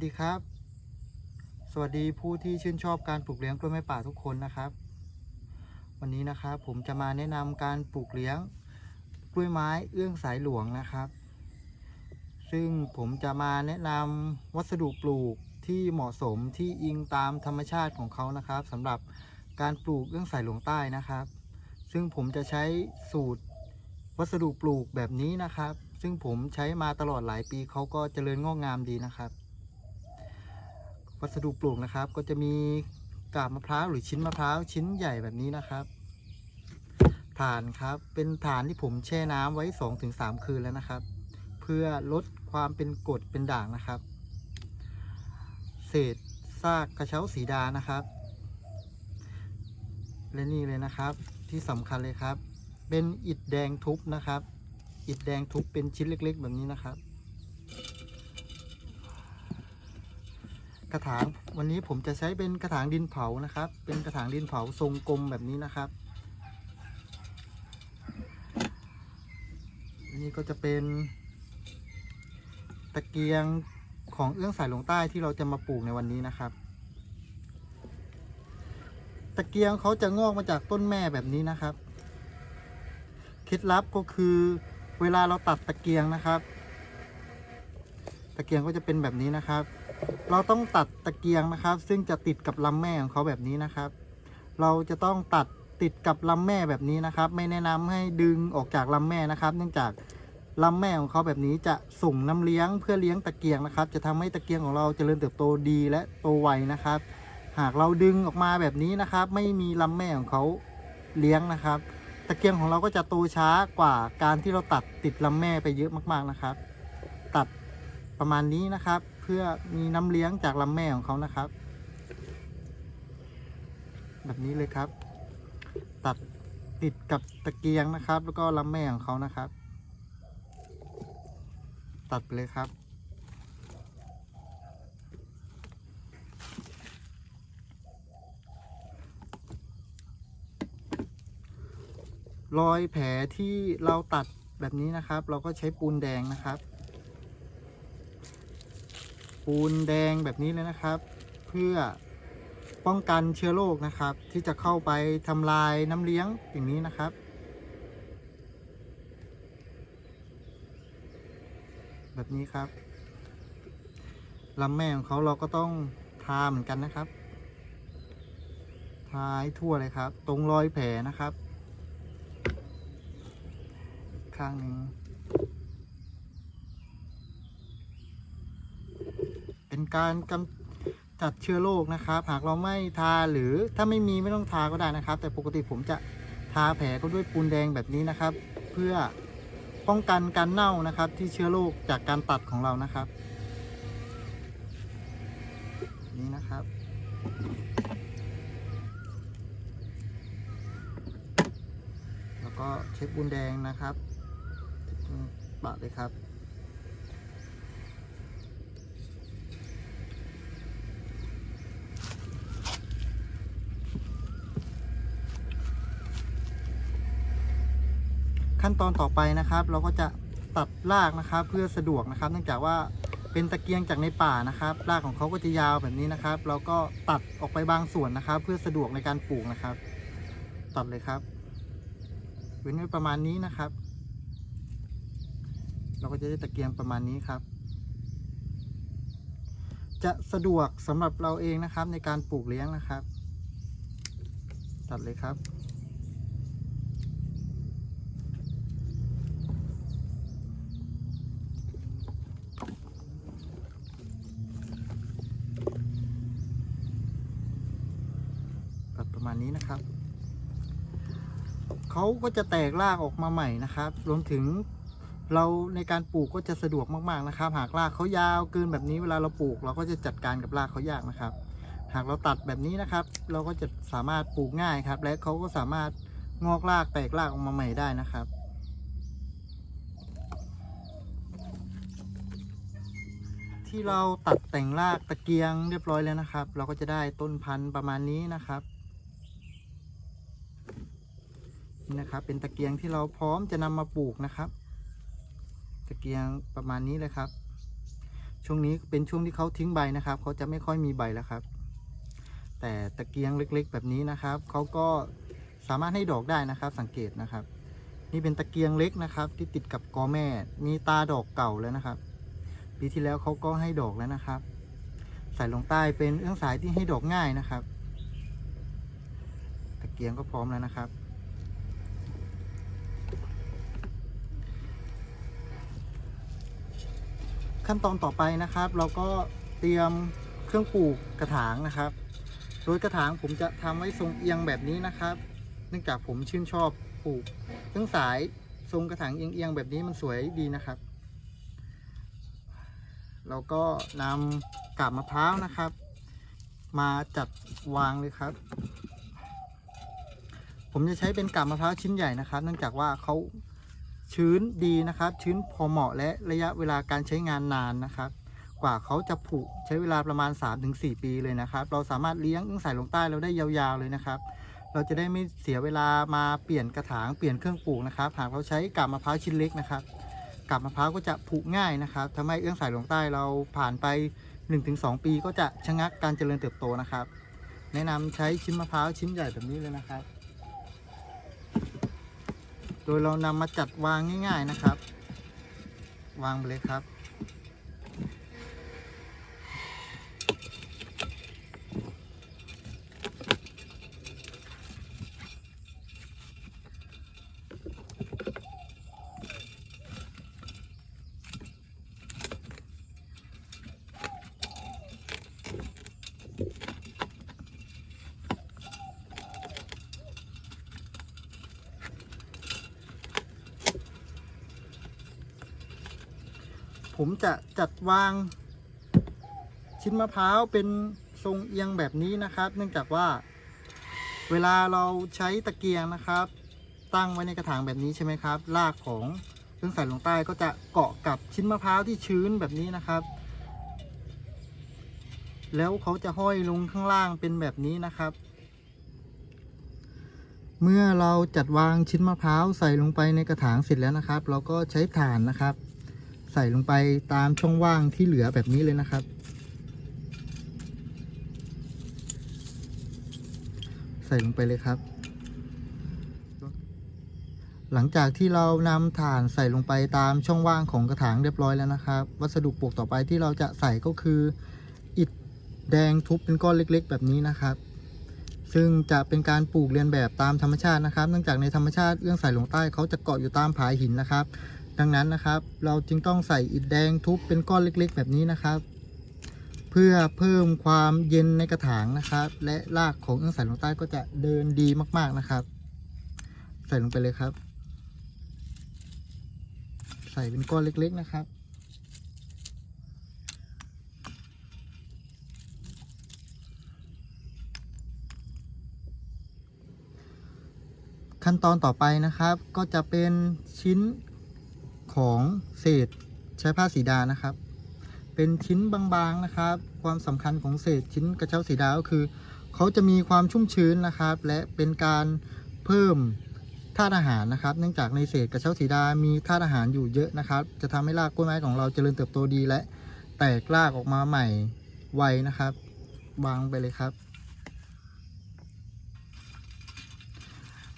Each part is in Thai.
วัสดีครับ สวัสดีผู้ที่ชื่นชอบการปลูกเลี้ยงกล้วยไม้ป่าทุกคนนะครับ วันนี้นะครับผมจะมาแนะนำการปลูกเลี้ยงกล้วยไม้เอื้องสายหลวงนะครับ ซึ่งผมจะมาแนะนำวัสดุปลูกที่เหมาะสมที่อิงตามธรรมชาติของเขานะครับสำหรับการปลูกเอื้องสายหลวงใต้นะครับ ซึ่งผมจะใช้สูตรวัสดุปลูกแบบนี้นะครับ ซึ่งผมใช้มาตลอดหลายปีเขาก็เจริญงอกงามดีนะครับ วัสดุปลูกนะครับ ก็จะมีกาบมะพร้าวหรือชิ้นมะพร้าวชิ้นใหญ่แบบนี้นะครับฐานครับเป็นฐานที่ผมแช่น้ำไว้ 2-3 คืนแล้วนะครับ เพื่อลดความเป็นกรดเป็นด่างนะครับ เศษซากกระเช้าสีดานะครับ และนี่เลยนะครับที่สำคัญเลยครับ เป็นอิฐแดงทุบนะครับ อิฐแดงทุบเป็นชิ้นเล็ก ๆ แบบนี้นะครับ กระถางวันนี้ผมจะใช้เป็นกระถางดินเผานะครับ เป็นกระถางดินเผาทรงกลมแบบนี้นะครับนนี่ก็จะเป็นตะเกียงของเอื้องสายหลวงใต้ที่เราจะมาปลูกในวันนี้นะครับ ตะเกียงเขาจะงอกมาจากต้นแม่แบบนี้นะครับ เคล็ดลับก็คือเวลาเราตัดตะเกียงนะครับ ตะเกียงก็จะเป็นแบบนี้นะครับ เราต้องตัดตะเกียงนะครับ ซึ่งจะติดกับลำแม่ของเขาแบบนี้นะครับ เราจะต้องตัดติดกับลำแม่แบบนี้นะครับ ไม่แนะนำให้ดึงออกจากลำแม่นะครับ เนื่องจากลำแม่ของเขาแบบนี้จะส่งน้ำเลี้ยงเพื่อเลี้ยงตะเกียงนะครับ จะทำให้ตะเกียงของเราเจริญเติบโตดีและโตไวนะครับ หากเราดึงออกมาแบบนี้นะครับ ไม่มีลำแม่ของเขาเลี้ยงนะครับ ตะเกียงของเราก็จะโตช้ากว่าการที่เราตัดติดลำแม่ไปเยอะมากๆนะครับ ตัดประมาณนี้นะครับ พื่อมีน้ำเลี้ยงจากลำแม่ของเขานะครับ แบบนี้เลยครับ ตัดติดกับตะเกียงนะครับ แล้วก็ลำแม่ของเขานะครับ ตัดไปเลยครับรอยแผลที่เราตัดแบบนี้นะครับ เราก็ใช้ปูนแดงนะครับ ปูนแดงแบบนี้เลยนะครับ เพื่อป้องกันเชื้อโรคนะครับ ที่จะเข้าไปทำลายน้ำเลี้ยงอย่างนี้นะครับแบบนี้ครับลำแม่ของเขาเราก็ต้องทาเหมือนกันนะครับ ทาให้ทั่วเลยครับ ตรงรอยแผลนะครับ ข้างหนึ่งเป็น การกำจัดเชื้อโรคนะครับ หากเราไม่ทาหรือถ้าไม่มีไม่ต้องทาก็ได้นะครับ แต่ปกติผมจะทาแผลก็ด้วยปูนแดงแบบนี้นะครับ เพื่อป้องกันการเน่านะครับ ที่เชื้อโรคจากการตัดของเรานะครับ นี่นะครับแล้วก็เช็คปูนแดงนะครับปะเลยครับ ขั้นตอนต่อไปนะครับ เราก็จะตัดรากนะครับเพื่อสะดวกนะครับ เนื่องจากว่าเป็นตะเกียงจากในป่านะครับ รากของเขาก็จะยาวแบบนี้นะครับ เราก็ตัดออกไปบางส่วนนะครับ เพื่อสะดวกในการปลูกนะครับ ตัดเลยครับเว้นไว้ประมาณนี้นะครับ เราก็จะได้ตะเกียงประมาณนี้ครับ จะสะดวกสำหรับเราเองนะครับในการปลูกเลี้ยงนะครับ ตัดเลยครับ ตัดประมาณ นี้นะครับเขาก็จะแตกรากออกมาใหม่นะครับ รวมถึงเราในการปลูกก็จะสะดวกมากๆนะครับ หากรากเขายาวเกินแบบนี้เวลาเราปลูก เราก็จะจัดการกับรากเขายากนะครับ หากเราตัดแบบนี้นะครับ เราก็จะสามารถปลูกง่ายครับ และเขาก็สามารถงอกรากแตกรากออกมาใหม่ได้นะครับที่เราตัดแต่งรากตะเกียงเรียบร้อยแล้วนะครับ เราก็จะได้ต้นพันธุ์ประมาณนี้นะครับ นี่นะครับ เป็นตะเกียงที่เราพร้อมจะนำมาปลูกนะครับ ตะเกียงประมาณนี้เลยครับ ช่วงนี้เป็นช่วงที่เขาทิ้งใบนะครับเขาจะไม่ค่อยมีใบแล้วครับ แต่ตะเกียงเล็กๆ แบบนี้นะครับเขาก็สามารถให้ดอกได้นะครับ สังเกตนะครับ นี่เป็นตะเกียงเล็กนะครับ ที่ติดกับกอแม่ มีตาดอกเก่าแล้วนะครับ ปีที่แล้วเขาก็ให้ดอกแล้วนะครับใส่ลงใต้เป็นเอื้องสายที่ให้ดอกง่ายนะครับ ตะเกียงก็พร้อมแล้วนะครับ ขั้นตอนต่อไปนะครับ เราก็เตรียมเครื่องปลูกกระถางนะครับ โดยกระถางผมจะทำไว้ทรงเอียงแบบนี้นะครับ เนื่องจากผมชื่นชอบปลูกเครื่องสายทรงกระถางเอียงๆแบบนี้มันสวยดีนะครับ เราก็นำกาบมะพร้าวนะครับ มาจัดวางเลยครับ ผมจะใช้เป็นกาบมะพร้าวชิ้นใหญ่นะครับ เนื่องจากว่าเขา ชื้นดีนะครับ ชื้นพอเหมาะและระยะเวลาการใช้งานนานนะครับ กว่าเขาจะผุใช้เวลาประมาณ 3-4 ปีเลยนะครับ เราสามารถเลี้ยงอึ้งใส่ลงใต้เราได้ยาวๆเลยนะครับ เราจะได้ไม่เสียเวลามาเปลี่ยนกระถางเปลี่ยนเครื่องปลูกนะครับหากเราใช้กาบมะพร้าวชิ้นเล็กนะครับกาบมะพร้าวก็จะผุง่ายนะครับทำให้เอื้องสายหลวงใต้เราผ่านไป 1-2 ปีก็จะชะงักการเจริญเติบโตนะครับ แนะนำใช้ชิ้นมะพร้าวชิ้นใหญ่แบบนี้เลยนะครับ โดยเรานำมาจัดวางง่าย ๆนะครับ วางไปเลยครับ ผมจะจัดวาง ชิ้นมะพร้าวเป็นทรงเอียงแบบนี้นะครับ เนื่องจากว่า เวลาเราใช้ตะเกียงนะครับ ตั้งไว้ในกระถางแบบนี้ใช่ไหมครับรากของเครื่องใส่ลงใต้ก็จะเกาะกับชิ้นมะพร้าวที่ชื้นแบบนี้นะครับ แล้วเขาจะห้อยลงข้างล่างเป็นแบบนี้นะครับ เมื่อเราจัดวางชิ้นมะพร้าวใส่ลงไปในกระถางเสร็จแล้วนะครับ เราก็ใช้ถ่านนะครับ ใส่ลงไปตามช่องว่างที่เหลือแบบนี้เลยนะครับ ใส่ลงไปเลยครับ หลังจากที่เรานำถ่านใส่ลงไปตามช่องว่างของกระถางเรียบร้อยแล้วนะครับ วัสดุปลูกต่อไปที่เราจะใส่ก็คืออิฐแดงทุบเป็นก้อนเล็ก ๆ แบบนี้นะครับ ซึ่งจะเป็นการปลูกเรียนแบบตามธรรมชาตินะครับ เนื่องจากในธรรมชาติเอื้องสายหลงใต้เขาจะเกาะอยู่ตามผาหินนะครับ ดังนั้นนะครับ เราจึงต้องใส่อิฐแดงทุบเป็นก้อนเล็กๆ แบบนี้นะครับ เพื่อเพิ่มความเย็นในกระถางนะครับ และรากของเอื้องสายลงใต้ก็จะเดินดีมากๆนะครับ ใส่ลงไปเลยครับ ใส่เป็นก้อนเล็กๆนะครับขั้นตอนต่อไปนะครับก็จะเป็นชิ้น ของเศษใช้ผ้าสีดานะครับ เป็นชิ้นบางๆนะครับ ความสำคัญของเศษชิ้นกระเช้าสีดาก็คือเขาจะมีความชุ่มชื้นนะครับ และเป็นการเพิ่มธาตุอาหารนะครับ เนื่องจากในเศษกระเช้าสีดา มีธาตุอาหารอยู่เยอะนะครับ จะทำให้รากกล้วยไม้ของเราเจริญเติบโตดีและแตกรากออกมาใหม่ไวนะครับ วางไปเลยครับ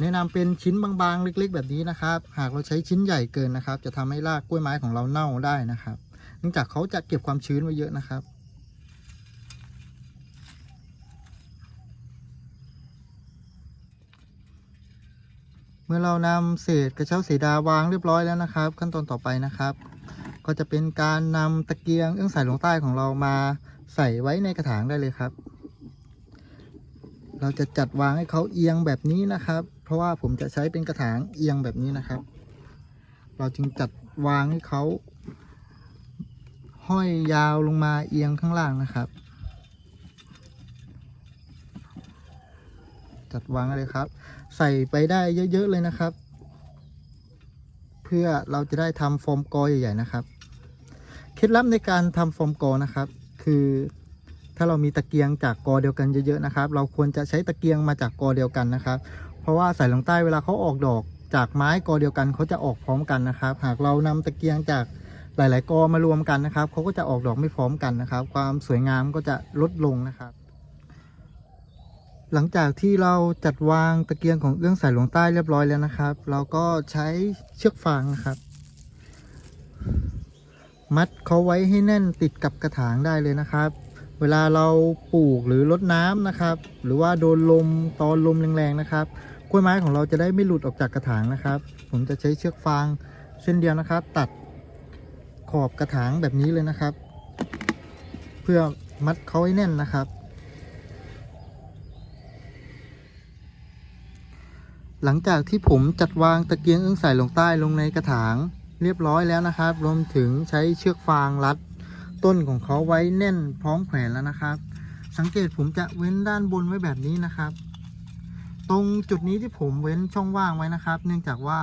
แนะนำเป็นชิ้นบางๆ เล็ก ๆ แบบนี้นะครับ หากเราใช้ชิ้นใหญ่เกินนะครับ จะทำให้รากกล้วยไม้ของเราเน่าได้นะครับ เนื่องจากเขาจะเก็บความชื้นไว้เยอะนะครับ เมื่อเรานำเศษกระเช้าสีดาวางเรียบร้อยแล้วนะครับ ขั้นตอนต่อไปนะครับ ก็จะเป็นการนำตะเกียงเอื้องสายลงใต้ของเรามาใส่ไว้ในกระถางได้เลยครับ เราจะจัดวางให้เขาเอียงแบบนี้นะครับ เพราะว่าผมจะใช้เป็นกระถางเอียงแบบนี้นะครับ เราจึงจัดวางให้เขาห้อยยาวลงมาเอียงข้างล่างนะครับ จัดวางเลยครับ ใส่ไปได้เยอะๆเลยนะครับ เพื่อเราจะได้ทำโฟมกอใหญ่ๆนะครับเคล็ดลับในการทำโฟมกอนะครับ คือถ้าเรามีตะเกียงจากกอเดียวกันเยอะๆนะครับ เราควรจะใช้ตะเกียงมาจากกอเดียวกันนะครับ ราะว่าสายลงใต้เวลาเขาออกดอกจากไม้กอเดียวกันเขาจะออกพร้อมกันนะครับ หากเรานำตะเกียงจากหลาย ๆ กอมารวมกันนะครับเขาก็จะออกดอกไม่พร้อมกันนะครับ ความสวยงามก็จะลดลงนะครับ หลังจากที่เราจัดวางตะเกียงของเอื้องสายหลวงใต้เรียบร้อยแล้วนะครับ เราก็ใช้เชือกฟางนะครับ มัดเขาไว้ให้แน่นติดกับกระถางได้เลยนะครับ เวลาเราปลูกหรือรดน้ำนะครับ หรือว่าโดนลมตอนลมแรงๆนะครับ กล้วยไม้ของเราจะได้ไม่หลุดออกจากกระถางนะครับ ผมจะใช้เชือกฟางเส้นเดียวนะครับ ตัดขอบกระถางแบบนี้เลยนะครับ เพื่อมัดเขาให้แน่นนะครับ หลังจากที่ผมจัดวางตะเกียงเอื้องสายลงใต้ลงในกระถางเรียบร้อยแล้วนะครับ รวมถึงใช้เชือกฟางรัดต้นของเขาไว้แน่นพร้อมแขวนแล้วนะครับ สังเกตผมจะเว้นด้านบนไว้แบบนี้นะครับ ตรงจุดนี้ที่ผมเว้นช่องว่างไว้นะครับ เนื่องจากว่า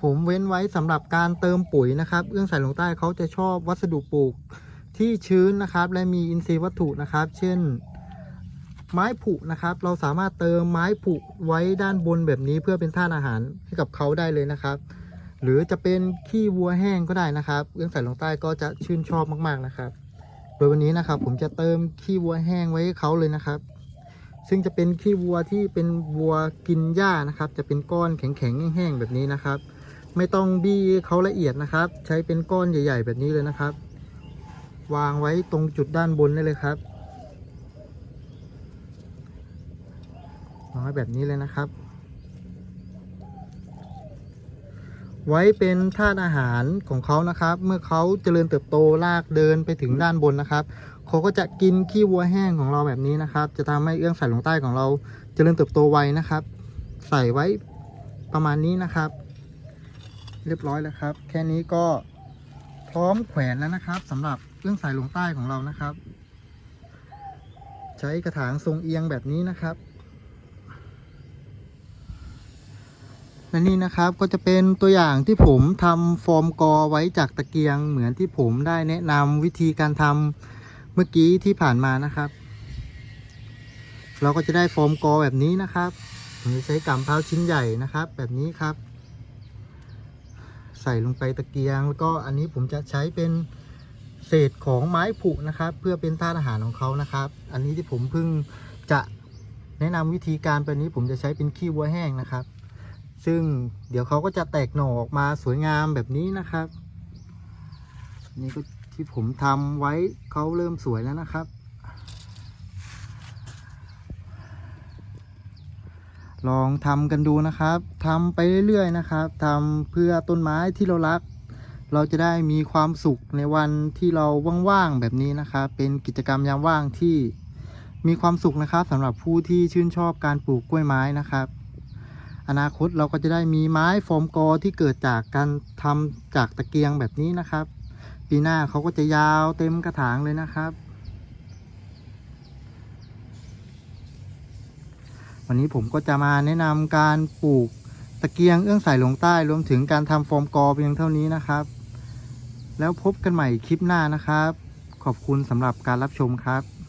ผมเว้นไว้สำหรับการเติมปุ๋ยนะครับ เอื้องสายลงใต้เขาจะชอบวัสดุปลูกที่ชื้นนะครับ และมีอินทรีย์วัตถุนะครับ เช่น ไม้ผุนะครับ เราสามารถเติมไม้ผุไว้ด้านบนแบบนี้เพื่อเป็นท่านอาหารให้กับเขาได้เลยนะครับ หรือจะเป็นขี้วัวแห้งก็ได้นะครับเรื่องสายลงใต้ก็จะชื่นชอบมากๆนะครับ โดยวันนี้นะครับ ผมจะเติมขี้วัวแห้งไว้ให้เขาเลยนะครับ ซึ่งจะเป็นขี้วัวที่เป็นวัวกินหญ้านะครับ จะเป็นก้อนแข็งๆแห้งๆแบบนี้นะครับ ไม่ต้องบี้เขาละเอียดนะครับ ใช้เป็นก้อนใหญ่ ๆ แบบนี้เลยนะครับ วางไว้ตรงจุดด้านบนได้เลยครับวางไว้แบบนี้เลยนะครับ ไว้เป็นธาตุอาหารของเขานะครับ เมื่อเขาเจริญเติบโตลากเดินไปถึงด้านบนนะครับเขาก็จะกินขี้วัวแห้งของเราแบบนี้นะครับ จะทำให้เอื้องสายลงใต้ของเราเจริญเติบโตไวนะครับ ใส่ไว้ประมาณนี้นะครับ เรียบร้อยแล้วครับ แค่นี้ก็พร้อมแขวนแล้วนะครับสำหรับเอื้องสายลงใต้ของเรานะครับ ใช้กระถางทรงเอียงแบบนี้นะครับ และนี่นะครับก็จะเป็นตัวอย่างที่ผมทำฟอร์มกอไว้จากตะเกียง เหมือนที่ผมได้แนะนำวิธีการทำเมื่อกี้ที่ผ่านมานะครับ เราก็จะได้ฟอร์มกอแบบนี้นะครับผมจะใช้กำเพราวชิ้นใหญ่นะครับ แบบนี้ครับ ใส่ลงไปตะเกียง แล้วก็อันนี้ผมจะใช้เป็นเศษของไม้ผุนะครับ เพื่อเป็นธาตุอาหารของเขานะครับ อันนี้ที่ผมเพิ่งจะแนะนำวิธีการแบบนี้ผมจะใช้เป็นขี้วัวแห้งนะครับ ซึ่งเดี๋ยวเขาก็จะแตกหน่อออกมาสวยงามแบบนี้นะครับ นี่ก็ที่ผมทำไว้เขาเริ่มสวยแล้วนะครับ ลองทำกันดูนะครับทำไปเรื่อยๆนะครับทำเพื่อต้นไม้ที่เรารัก เราจะได้มีความสุขในวันที่เราว่างๆแบบนี้นะครับ เป็นกิจกรรมยามว่างที่มีความสุขนะครับสำหรับผู้ที่ชื่นชอบการปลูกกล้วยไม้นะครับ อนาคตเราก็จะได้มีไม้โฟมกอที่เกิดจากการทำจากตะเกียงแบบนี้นะครับ ปีหน้าเขาก็จะยาวเต็มกระถางเลยนะครับ วันนี้ผมก็จะมาแนะนำการปลูกตะเกียงเอื้องสายหลวงใต้รวมถึงการทำฟอร์มกอเพียงเท่านี้นะครับ แล้วพบกันใหม่คลิปหน้านะครับ ขอบคุณสำหรับการรับชมครับ